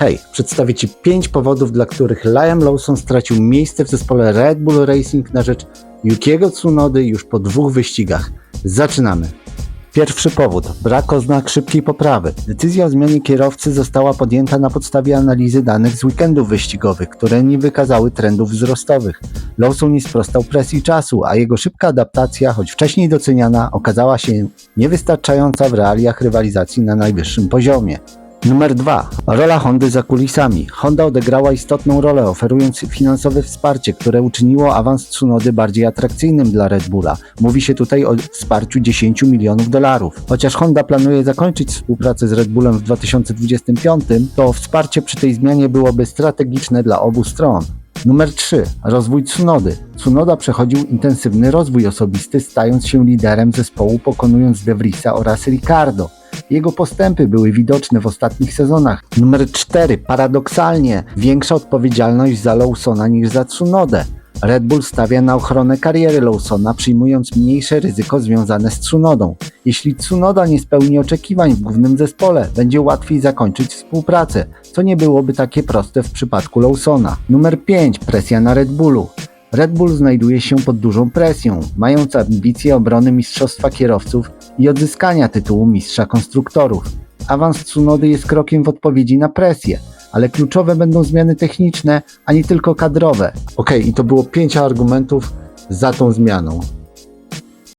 Hej, przedstawię Ci 5 powodów, dla których Liam Lawson stracił miejsce w zespole Red Bull Racing na rzecz Yukiego Tsunody już po dwóch wyścigach. Zaczynamy. Pierwszy powód. Brak oznak szybkiej poprawy. Decyzja o zmianie kierowcy została podjęta na podstawie analizy danych z weekendów wyścigowych, które nie wykazały trendów wzrostowych. Lawson nie sprostał presji czasu, a jego szybka adaptacja, choć wcześniej doceniana, okazała się niewystarczająca w realiach rywalizacji na najwyższym poziomie. Numer 2. Rola Hondy za kulisami. Honda odegrała istotną rolę, oferując finansowe wsparcie, które uczyniło awans Tsunody bardziej atrakcyjnym dla Red Bulla. Mówi się tutaj o wsparciu 10 milionów dolarów. Chociaż Honda planuje zakończyć współpracę z Red Bullem w 2025, to wsparcie przy tej zmianie byłoby strategiczne dla obu stron. Numer 3. Rozwój Tsunody. Tsunoda przechodził intensywny rozwój osobisty, stając się liderem zespołu, pokonując De Vriesa oraz Ricardo. Jego postępy były widoczne w ostatnich sezonach. Numer 4. Paradoksalnie większa odpowiedzialność za Lawsona niż za Tsunodę. Red Bull stawia na ochronę kariery Lawsona, przyjmując mniejsze ryzyko związane z Tsunodą. Jeśli Tsunoda nie spełni oczekiwań w głównym zespole, będzie łatwiej zakończyć współpracę, co nie byłoby takie proste w przypadku Lawsona. Numer 5. Presja na Red Bullu. Red Bull znajduje się pod dużą presją, mając ambicje obrony mistrzostwa kierowców i odzyskania tytułu mistrza konstruktorów. Awans Tsunody jest krokiem w odpowiedzi na presję, ale kluczowe będą zmiany techniczne, a nie tylko kadrowe. Okej, i to było pięć argumentów za tą zmianą.